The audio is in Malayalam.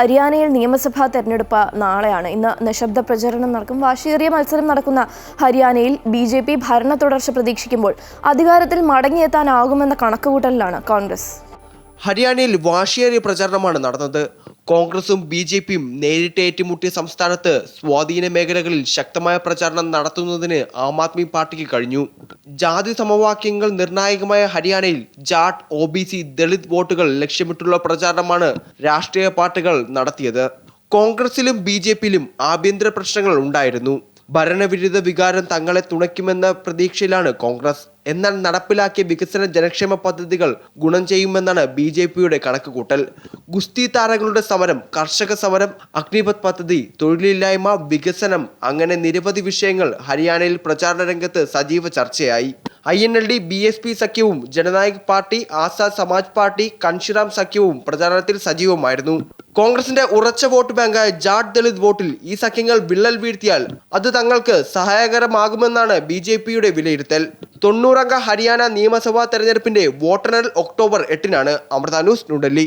ഹരിയാനയിൽ നിയമസഭാ തെരഞ്ഞെടുപ്പ് നാളെയാണ്. ഇന്ന് നിശബ്ദ പ്രചരണം നടക്കും. വാശിയേറിയ മത്സരം നടക്കുന്ന ഹരിയാനയിൽ ബി ജെ പി ഭരണ തുടർച്ച പ്രതീക്ഷിക്കുമ്പോൾ അധികാരത്തിൽ മടങ്ങിയെത്താനാകുമെന്ന കണക്കുകൂട്ടലിലാണ് കോൺഗ്രസ്. ഹരിയാനയിൽ വാശിയേറിയ പ്രചാരണമാണ് നടന്നത്. കോൺഗ്രസും ബി ജെ പിയും നേരിട്ട് ഏറ്റുമുട്ടിയ സംസ്ഥാനത്ത് സ്വാധീന മേഖലകളിൽ ശക്തമായ പ്രചാരണം നടത്തുന്നതിന് ആം ആദ്മി പാർട്ടിക്ക് കഴിഞ്ഞു. ജാതി സമവാക്യങ്ങൾ നിർണായകമായ ഹരിയാനയിൽ Jat O B C Dalit വോട്ടുകൾ ലക്ഷ്യമിട്ടുള്ള പ്രചാരണമാണ് രാഷ്ട്രീയ പാർട്ടികൾ നടത്തിയത്. കോൺഗ്രസിലും ബി ജെ പിയിലും ആഭ്യന്തര പ്രശ്നങ്ങൾ ഉണ്ടായിരുന്നു. ഭരണവിരുദ്ധ വികാരം തങ്ങളെ തുണയ്ക്കുമെന്ന പ്രതീക്ഷയിലാണ് കോൺഗ്രസ്. എന്നാൽ നടപ്പിലാക്കിയ വികസന ജനക്ഷേമ പദ്ധതികൾ ഗുണം ചെയ്യുമെന്നാണ് ബി ജെ പിയുടെ കണക്കുകൂട്ടൽ. ഗുസ്തി താരങ്ങളുടെ സമരം കർഷക സമരം അഗ്നിപത് പദ്ധതി തൊഴിലില്ലായ്മ വികസനം അങ്ങനെ നിരവധി വിഷയങ്ങൾ ഹരിയാനയിൽ പ്രചാരണ രംഗത്ത് സജീവ ചർച്ചയായി. I N L D B S P സഖ്യവും ജനനായക് പാർട്ടി ആസാദ് സമാജ് പാർട്ടി കൺഷിറാം സഖ്യവും പ്രചാരണത്തിൽ സജീവമായിരുന്നു. കോൺഗ്രസിന്റെ ഉറച്ച വോട്ട് ബാങ്കായ ജാട്ട് ദളിത് വോട്ടിൽ ഈ സഖ്യങ്ങൾ വിള്ളൽ വീഴ്ത്തിയാൽ അത് തങ്ങൾക്ക് സഹായകരമാകുമെന്നാണ് ബി ജെ പിയുടെ വിലയിരുത്തൽ. തൊണ്ണൂറംഗ ഹരിയാന നിയമസഭാ തെരഞ്ഞെടുപ്പിന്റെ വോട്ടെണ്ണൽ ഒക്ടോബർ എട്ടിനാണ് അമൃത ന്യൂസ് ന്യൂഡൽഹി.